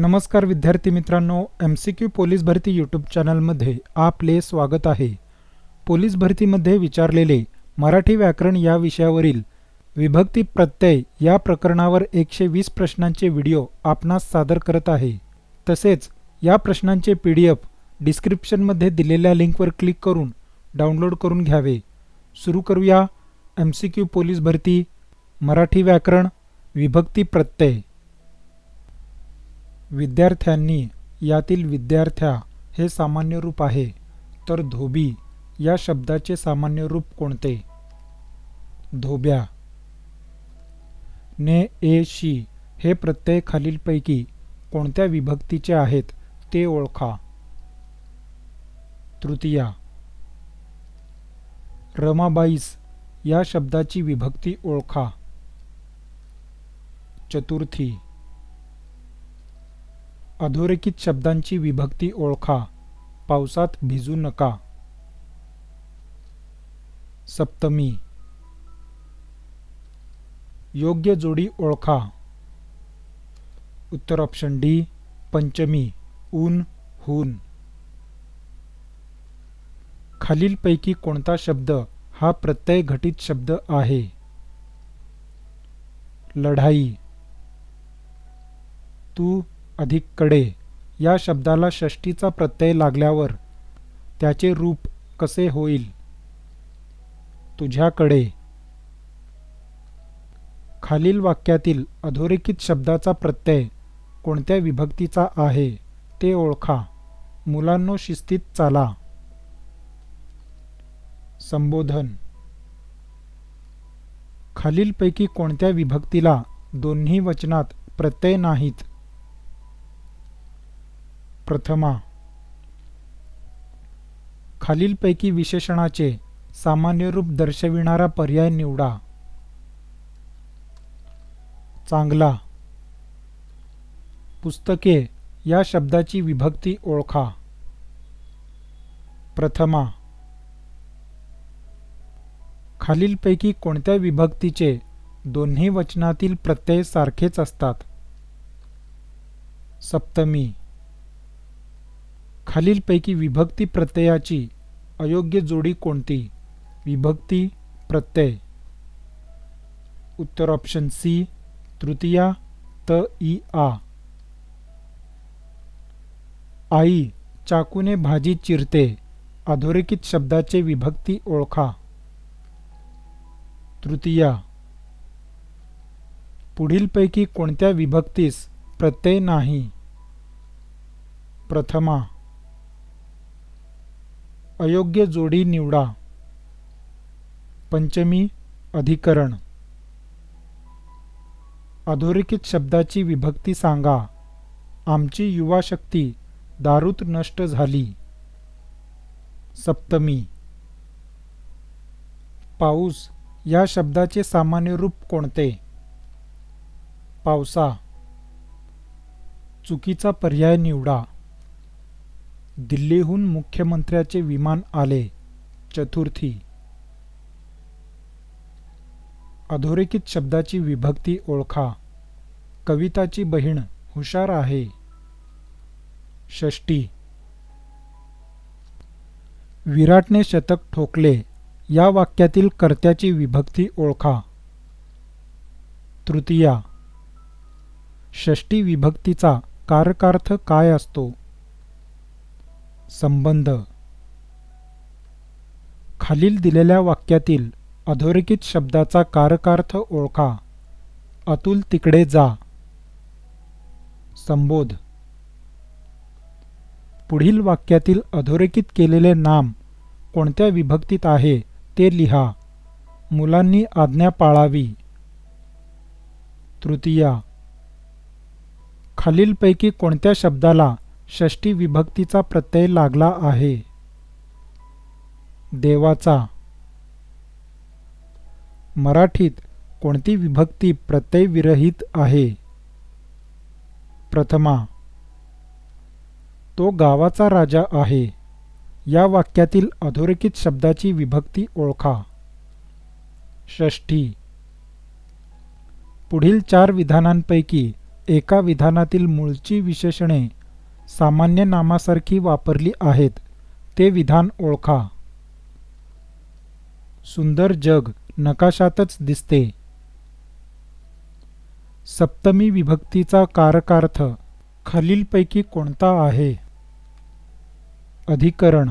नमस्कार विद्यार्थी मित्रांनो एम सी क्यू पोलीस भरती यूट्यूब चॅनलमध्ये आपले स्वागत आहे. पोलीस भरतीमध्ये विचारलेले मराठी व्याकरण या विषयावरील विभक्ती प्रत्यय या प्रकरणावर एकशे वीस प्रश्नांचे व्हिडिओ आपणास सादर करत आहे. तसेच या प्रश्नांचे पी डी एफ डिस्क्रिप्शनमध्ये दिलेल्या लिंकवर क्लिक करून डाउनलोड करून घ्यावे. सुरू करूया एम सी क्यू पोलीस भरती मराठी व्याकरण विभक्ती प्रत्यय. विद्यार्थ्यांनी यातील विद्यार्थ्या हे सामान्य रूप आहे. तर धोबी या शब्दाचे सामान्य रूप कोणते? धोब्या. ने ए शी हे प्रत्यय खालीलपैकी कोणत्या विभक्तीचे आहेत ते ओळखा. तृतीया. रमाबाईस या शब्दाची विभक्ती ओळखा. चतुर्थी. अधोरेखित शब्दांची विभक्ती ओळखा. पावसात भिजू नका. सप्तमी. योग्य जोडी ओळखा. उत्तर ऑप्शन डी पंचमी ऊन हून. खालीलपैकी कोणता शब्द हा प्रत्यय घटित शब्द आहे? लढाई. तू अधिककडे या शब्दाला षष्टीचा प्रत्यय लागल्यावर त्याचे रूप कसे होईल? तुझ्याकडे. खालील वाक्यातील अधोरेखित शब्दाचा प्रत्यय कोणत्या विभक्तीचा आहे ते ओळखा. मुलांनो शिस्तीत चाला. संबोधन. खालीलपैकी कोणत्या विभक्तीला दोन्ही वचनात प्रत्यय नाहीत? प्रथमा. खालीलपैकी विशेषणाचे सामान्य रूप दर्शविणारा पर्याय निवडा. चांगला. पुस्तके या शब्दाची विभक्ती ओळखा. प्रथमा. खालीलपैकी कोणत्या विभक्तीचे दोन्ही वचनातील प्रत्यय सारखेच असतात? सप्तमी. खालीलपैकी विभक्ती प्रत्ययाची अयोग्य जोडी कोणती? विभक्ती प्रत्यय. उत्तर ऑप्शन सी तृतीया त ई आ. आई चाकूने भाजी चिरते. अधोरेखित शब्दाचे विभक्ती ओळखा. तृतीया. पुढीलपैकी कोणत्या विभक्तीस प्रत्यय नाही? प्रथमा. अयोग्य जोडी निवडा. पंचमी अधिकरण. अधोरेखित शब्दाची विभक्ती सांगा. आमची युवा शक्ती दारूत नष्ट झाली. सप्तमी. पाऊस या शब्दाचे सामान्य रूप कोणते? पावसा. चुकीचा पर्याय निवडा. दिल्लीहून मुख्यमंत्र्याचे विमान आले. चतुर्थी. अधोरेखित शब्दाची विभक्ती ओळखा. कविताची बहीण हुशार आहे. षष्टी विराटने शतक ठोकले. या वाक्यातील कर्त्याची विभक्ती ओळखा. तृतीया. षष्टी विभक्तीचा कारकार्थ काय असतो? संबंध. खालील दिलेल्या वाक्यातील अधोरेखित शब्दाचा कारकार्थ ओळखा. अतुल तिकडे जा. संबोध. पुढील वाक्यातील अधोरेखित केलेले नाम कोणत्या विभक्तीत आहे ते लिहा. मुलांनी आज्ञा पाळावी. तृतीया. खालीलपैकी कोणत्या शब्दाला षष्टी विभक्तीचा प्रत्यय लागला आहे. देवाचा. मराठीत कोणती विभक्ती प्रत्ययविरहित आहे? प्रथमा. तो गावाचा राजा आहे. या वाक्यातील अधोरेखित शब्दाची विभक्ती ओळखा. षष्ठी. पुढील चार विधानांपैकी एका विधानातील मूळची विशेषणे सामान्य नामासारखी वापरली आहेत. ते विधान ओळखा. सुंदर जग नकाशातच दिसते. सप्तमी विभक्तीचा कारकार्थ खालीलपैकी कोणता आहे? अधिकरण.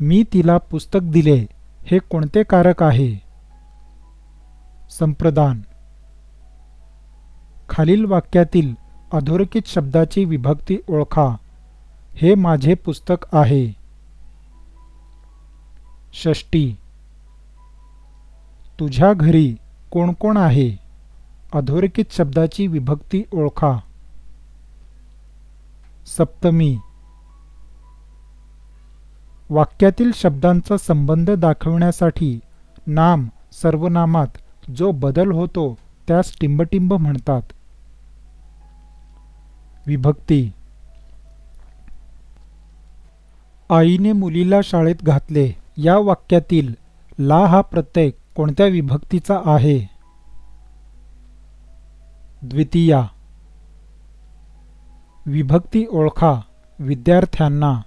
मी तिला पुस्तक दिले हे कोणते कारक आहे? संप्रदान. खालील वाक्यातील अधोरेखित शब्दाची विभक्ती ओळखा. हे माझे पुस्तक आहे. षष्टी. तुझ्या घरी कोण कोण आहे? अधोरेखित शब्दाची विभक्ती ओळखा. सप्तमी. वाक्यातील शब्दांचा संबंध दाखविण्यासाठी नाम सर्वनामात जो बदल होतो त्यास टिंबटिंब म्हणतात. विभक्ती. आईने मुलीला शाळेत घातले. या वाक्यातील ला हा प्रत्यय कोणत्या विभक्तीचा आहे? द्वितीया. विभक्ती ओळखा विद्यार्थ्यांना.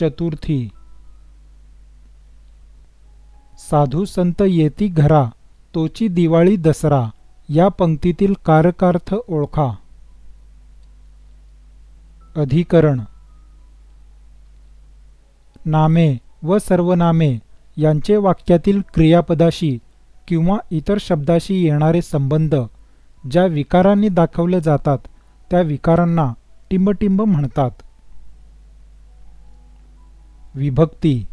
चतुर्थी. साधू संत येती घरा तोची दिवाळी दसरा. या पंक्तीतील कारकार्थ ओळखा. अधिकरण. नामे व सर्वनामे यांचे वाक्यातील क्रियापदाशी किंवा इतर शब्दाशी येणारे संबंध ज्या विकारांनी दाखवले जातात त्या विकारांना टिंबटिंब म्हणतात. विभक्ती.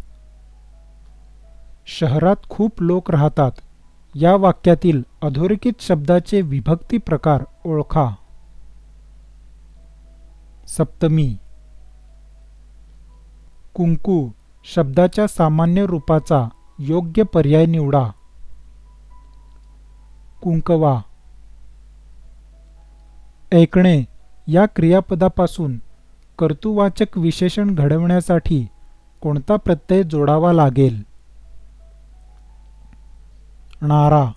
शहरात खूप लोक राहतात. या वाक्यातील अधोरेखित शब्दाचे विभक्ती प्रकार ओळखा. सप्तमी. कुंकू शब्दाच्या सामान्य रूपाचा योग्य पर्याय निवडा. कुंकवा. ऐकणे या क्रियापदापासून कर्तुवाचक विशेषण घडवण्यासाठी कोणता प्रत्यय जोडावा लागेल? नारा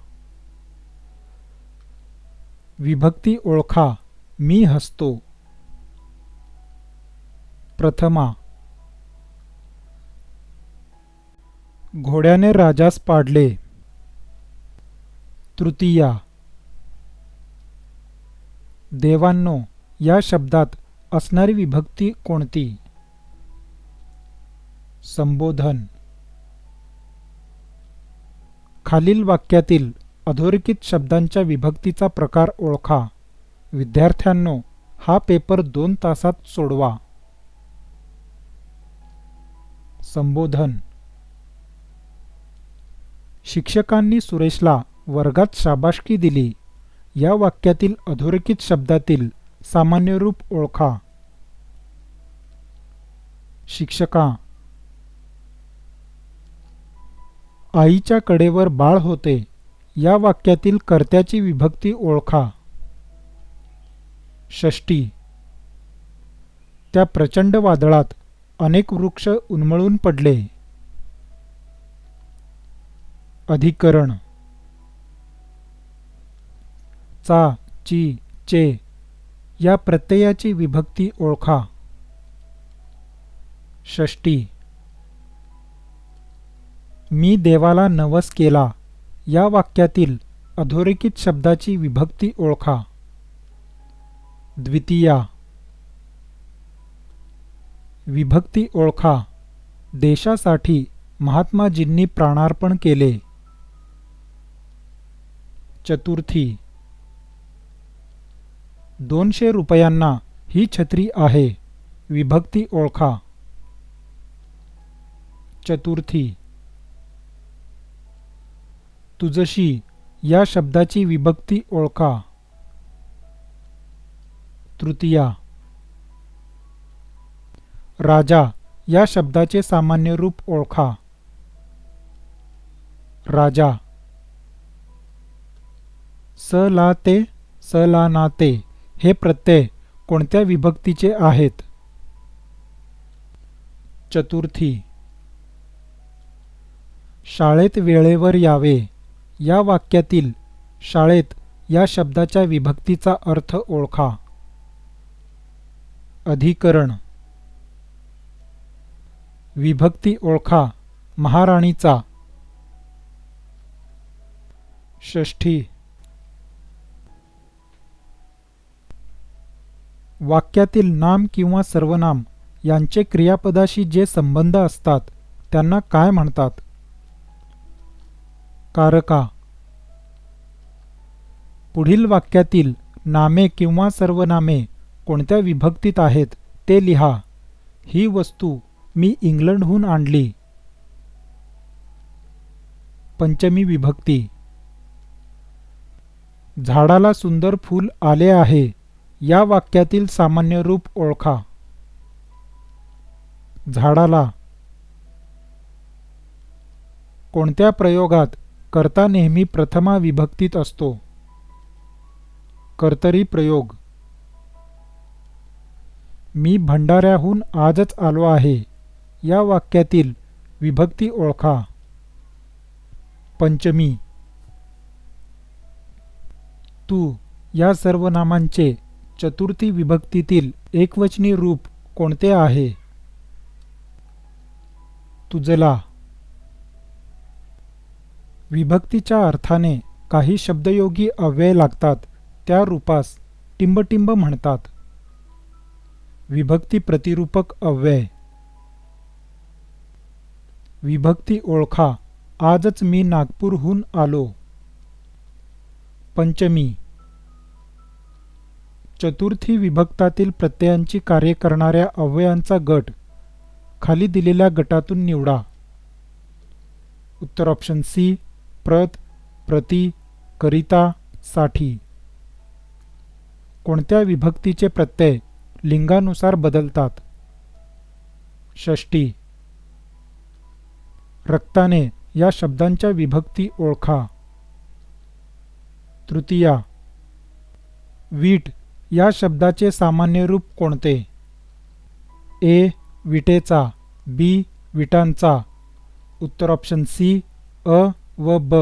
विभक्ती ओळखा मी हसतो. प्रथमा. घोड्याने राजास पाडले. तृतीया. देवांनो या शब्दात असणारी विभक्ती कोणती? संबोधन. खालील वाक्यातील अधोरेखित शब्दांच्या विभक्तीचा प्रकार ओळखा. विद्यार्थ्यांनो हा पेपर दोन तासात सोडवा. संबोधन. शिक्षकांनी सुरेशला वर्गात शाबाशकी दिली. या वाक्यातील अधोरेखित शब्दातील सामान्य रूप ओळखा. शिक्षका आईच्या कडेवर बाळ होते या वाक्यातील कर्त्याची विभक्ती ओळखा. षष्टी. त्या प्रचंड वादळात अनेक वृक्ष उन्मळून पडले. अधिकरण. चा ची चे या प्रत्ययाची विभक्ती ओळखा. षष्टी. मी देवाला नवस केला. या वाक्यातील अधोरेखित शब्दाची विभक्ती ओळखा. द्वितीया. विभक्ती ओळखा. देशासाठी महात्माजींनी प्राणार्पण केले. चतुर्थी. दोनशे रुपयांना ही छत्री आहे. विभक्ती ओळखा. चतुर्थी. तुझशी या शब्दाची विभक्ती ओळखा. तृतीया. राजा या शब्दाचे सामान्य रूप ओळखा. राजा. स ला ते स ला ते हे प्रत्यय कोणत्या विभक्तीचे आहेत? चतुर्थी. शाळेत वेळेवर यावे. या वाक्यातील शाळेत या शब्दाच्या विभक्तीचा अर्थ ओळखा. अधिकरण. विभक्ती ओळखा महाराणीचा. षष्ठी. वाक्यातील नाम किंवा सर्वनाम यांचे क्रियापदाशी जे संबंध असतात त्यांना काय म्हणतात? कारका. पुढील वाक्यातील नामे किंवा सर्वनामे कोणत्या विभक्तीत आहेत ते लिहा. ही वस्तू मी इंग्लंडहून आणली. पंचमी विभक्ती. झाडाला सुंदर फूल आले आहे. या वाक्यातील सामान्य रूप ओळखा. झाडाला. कोणत्या प्रयोगात कर्ता नेहमी प्रथमा विभक्तीत असतो. कर्तरी प्रयोग. मी भंडाऱ्याहून आजच आलो आहे. या वाक्यातील विभक्ती ओळखा. पंचमी. तू या सर्व नामांचे चतुर्थी विभक्तीतील एकवचनी रूप कोणते आहे? तुझला विभक्तीच्या अर्थाने काही शब्दयोगी अव्यय लागतात त्या रूपास टिंबटिंब म्हणतात. विभक्ती प्रतिरूपक अव्यय. विभक्ती ओळखा आजच मी नागपूरहून आलो. पंचमी. चतुर्थी विभक्तातील प्रत्ययांची कार्य करणाऱ्या अव्ययांचा गट खाली दिलेल्या गटातून निवडा. उत्तर ऑप्शन सी प्रत प्रति करिता साठी कोणत्या विभक्तीचे प्रत्यय लिंगानुसार बदलतात? षष्टी. रक्ताने या शब्दांच्या विभक्ती ओळखा. तृतीया. वीट या शब्दाचे सामान्य रूप कोणते? ए. विटेचा बी. विटांचा. उत्तर ऑप्शन सी. अ. व ब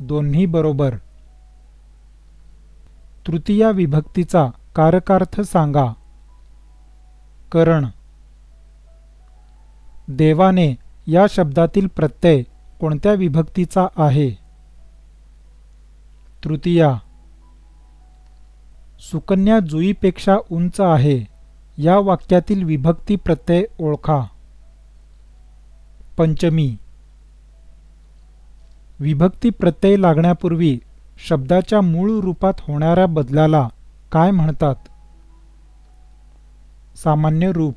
दोन्ही बरोबर. तृतीया विभक्तीचा कारकार्थ सांगा. करण. देवाने या शब्दातील प्रत्यय कोणत्या विभक्तीचा आहे? तृतीया. सुकन्या जुईपेक्षा उंच आहे या वाक्यातील विभक्ती प्रत्यय ओळखा. पंचमी. विभक्ती प्रत्यय लागण्यापूर्वी शब्दाच्या मूळ रूपात होणाऱ्या बदलाला काय म्हणतात? सामान्य रूप.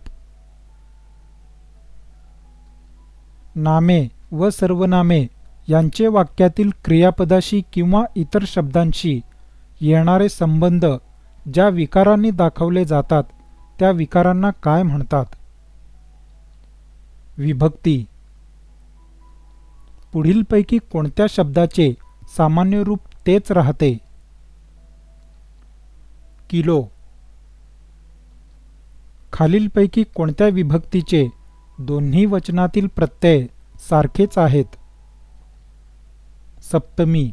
नामे व सर्वनामे यांचे वाक्यातील क्रियापदाशी किंवा इतर शब्दांशी येणारे संबंध ज्या विकारांनी दाखवले जातात त्या विकारांना काय म्हणतात? विभक्ती. पुढीलपैकी कोणत्या शब्दाचे सामान्य रूप तेच राहते? किलो. खालीलपैकी कोणत्या विभक्तीचे दोन्ही वचनातील प्रत्यय सारखेच आहेत? सप्तमी.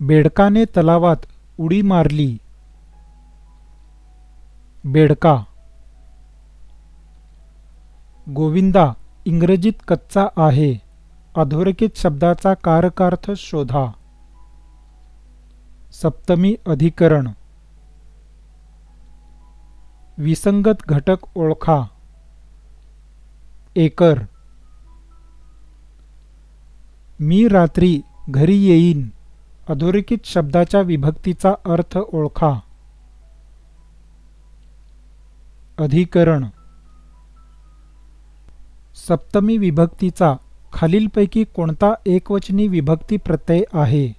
बेडकाने तलावात उडी मारली. बेडका. गोविंदा इंग्रजीत कच्चा आहे. अधोरेखित शब्दाचा कारकार्थ शोधा. सप्तमी अधिकरण. विसंगत घटक ओळखा. एकर. मी रात्री घरी येईन. अधोरेखित शब्दाच्या विभक्तीचा अर्थ ओळखा. अधिकरण. सप्तमी विभक्तीचा खालीलपैकी कोणता एकवचनी विभक्ती प्रत्यय आहे?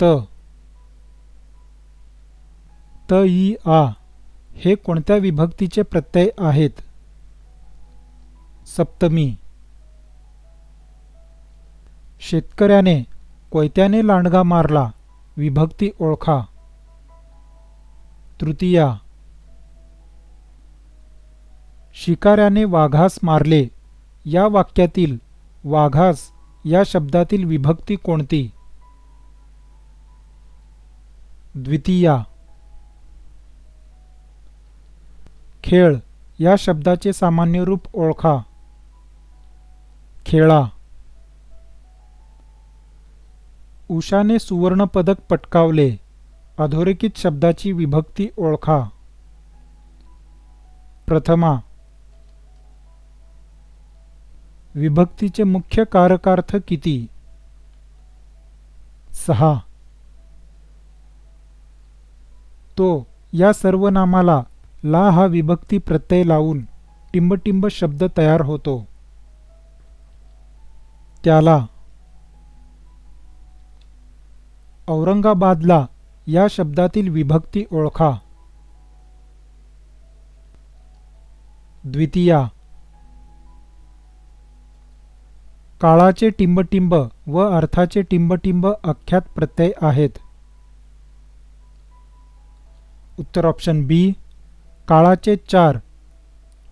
त. त ई आ. हे कोणत्या विभक्तीचे प्रत्यय आहेत? सप्तमी. शेतकऱ्याने कोयत्याने लांडगा मारला विभक्ती ओळखा. तृतीया. शिकाऱ्याने वाघास मारले. या वाक्यातील वाघास या शब्दातील विभक्ती कोणती? द्वितीया. खेळ. या शब्दाचे सामान्य रूप ओळखा. खेळा. उषाने सुवर्णपदक पटकावले. अधोरेखित शब्दाची विभक्ती ओळखा. प्रथमा. विभक्तीचे मुख्य कारकार्थ किती? सहा. तो या सर्वनामाला ला हा विभक्ती प्रत्यय लावून टिंबटिंब शब्द तयार होतो. त्याला औरंगाबादला या शब्दातील विभक्ती ओळखा. द्वितीया. काळाचे टिंबटिंब व अर्थाचे टिंबटिंब अख्यात प्रत्यय आहेत. उत्तर ऑप्शन बी काळाचे चार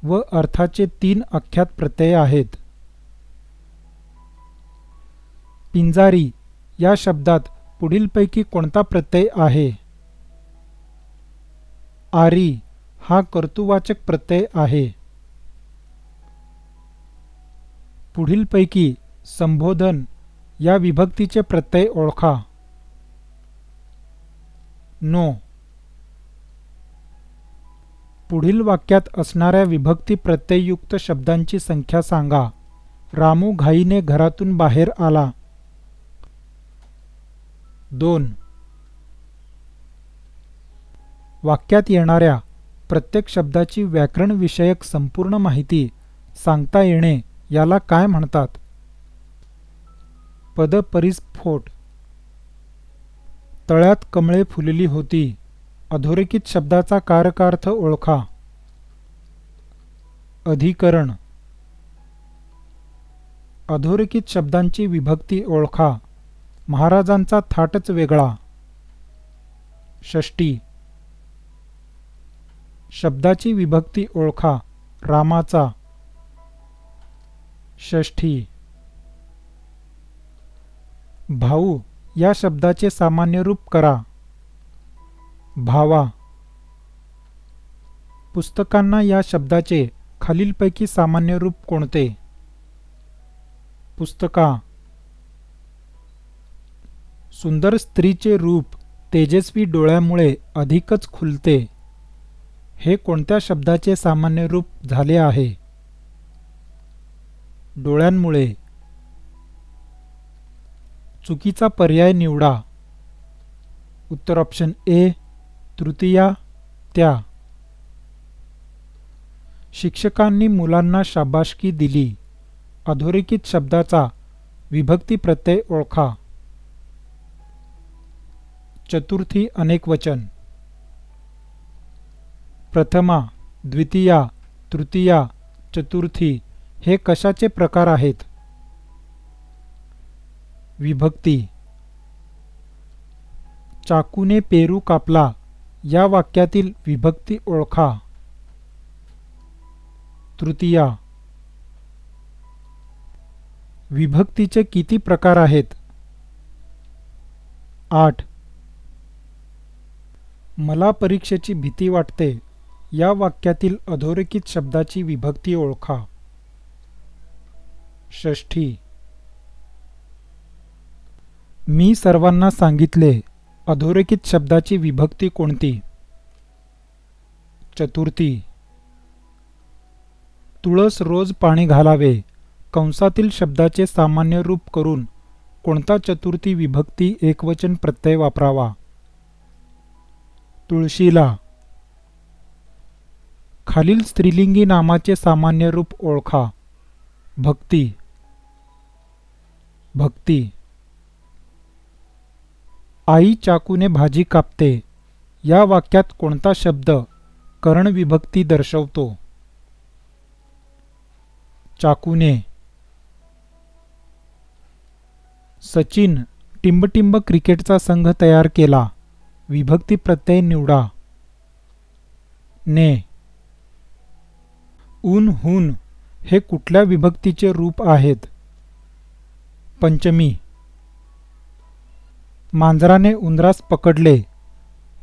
व अर्थाचे तीन अख्यात प्रत्यय आहेत. पिंजारी या शब्दात पुढीलपैकी कोणता प्रत्यय आहे? आरी हा कर्तुवाचक प्रत्यय आहे. पुढीलपैकी संबोधन या विभक्तीचे प्रत्यय ओळखा. नो. पुढील वाक्यात असणाऱ्या विभक्ती प्रत्यययुक्त शब्दांची संख्या सांगा. रामू घाईने घरातून बाहेर आला. दोन. वाक्यात येणाऱ्या प्रत्येक शब्दाची व्याकरणविषयक संपूर्ण माहिती सांगता येणे याला काय म्हणतात? पदपरिस्फोट. तळ्यात कमळे फुलली होती. अधोरेखित शब्दाचा कारकार्थ ओळखा. अधिकरण. अधोरेखित शब्दांची विभक्ती ओळखा. महाराजांचा थाटच वेगळा. षष्टी. शब्दाची विभक्ती ओळखा. रामाचा. षष्ठी. भाऊ या शब्दाचे सामान्य रूप करा. भावा. पुस्तकांना या शब्दाचे खालीलपैकी सामान्य रूप कोणते? पुस्तका. सुंदर स्त्रीचे रूप तेजस्वी डोळ्यामुळे अधिकच खुलते. हे कोणत्या शब्दाचे सामान्य रूप झाले आहे? डोळ्यांमुळे. चुकीचा पर्याय निवडा. उत्तर ऑप्शन ए तृतीया त्या. शिक्षकांनी मुलांना शाबाशकी दिली. अधोरेखित शब्दाचा विभक्ती प्रत्यय ओळखा. चतुर्थी अनेक वचन. प्रथमा द्वितीया तृतीया चतुर्थी. हे कशाचे प्रकार आहेत? विभक्ती. चाकूने पेरू कापला या वाक्यातील विभक्ती ओळखा. तृतीया. विभक्तीचे किती प्रकार आहेत? आठ. मला परीक्षेची भीती वाटते या वाक्यातील अधोरेखित शब्दाची विभक्ती ओळखा. षष्ठी. मी सर्वांना सांगितले अधोरेखित शब्दाची विभक्ती कोणती? चतुर्थी. तुळस रोज पाणी घालावे कंसातील शब्दाचे सामान्य रूप करून कोणता चतुर्थी विभक्ती एकवचन प्रत्यय वापरावा? तुळशीला. खालील स्त्रीलिंगी नामाचे सामान्य रूप ओळखा. भक्ती. भक्ती. आई चाकूने भाजी कापते. या वाक्यात कोणता शब्द करण विभक्ती दर्शवतो? चाकूने. सचिन टिंबटिंब क्रिकेटचा संघ तयार केला. विभक्ती प्रत्यय निवडा. ने. ऊन हून हे कुठल्या विभक्तीचे रूप आहेत? पंचमी. मांजराने उंदरास पकडले.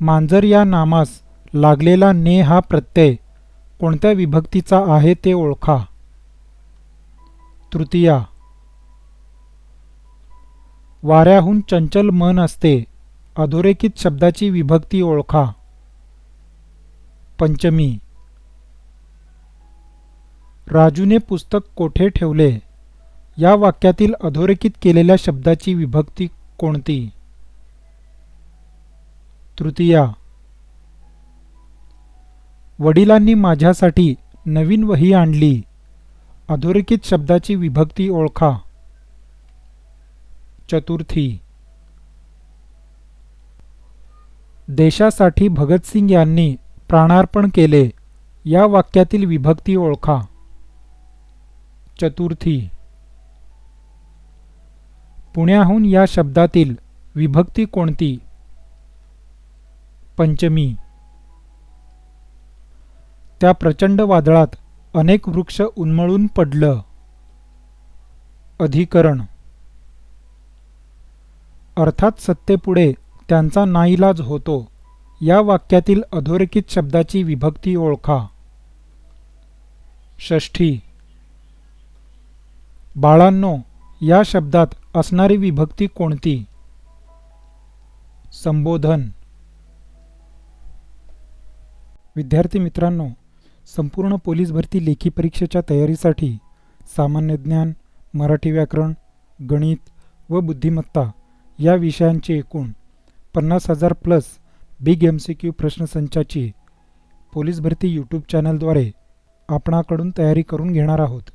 मांजर या नामास लागलेला ने हा प्रत्यय. कोणत्या विभक्तीचा आहे ते ओळखा. तृतीया. वाऱ्याहून चंचल मन असते. अधोरेखित शब्दाची विभक्ती ओळखा. पंचमी. राजूने पुस्तक कोठे ठेवले? या वाक्यातील अधोरेखित केलेल्या शब्दाची विभक्ती कोणती? तृतीया वडिलांनी माझ्यासाठी नवीन वही आणली. अधोरेखित शब्दाची विभक्ती ओळखा. चतुर्थी देशासाठी भगतसिंग यांनी प्राणार्पण केले. या वाक्यातील विभक्ती ओळखा. चतुर्थी. पुण्याहून या शब्दातील विभक्ती कोणती? पंचमी. त्या प्रचंड वादळात अनेक वृक्ष उन्मळून पडलं. अधिकरण. अर्थात सत्तेपुढे त्यांचा नाईलाज होतो. या वाक्यातील अधोरेखित शब्दाची विभक्ती ओळखा. षष्ठी. बाळांनो या शब्दात असणारी विभक्ती कोणती? संबोधन. विद्यार्थी मित्रांनो संपूर्ण पोलीस भरती लेखी परीक्षेच्या तयारीसाठी सामान्य ज्ञान मराठी व्याकरण गणित व बुद्धिमत्ता या विषयांचे एकूण पन्नास हजार plus big M C Q प्रश्नसंचाची police भरती यूट्यूब चॅनलद्वारे आपणाकडून तयारी करून घेणार आहोत.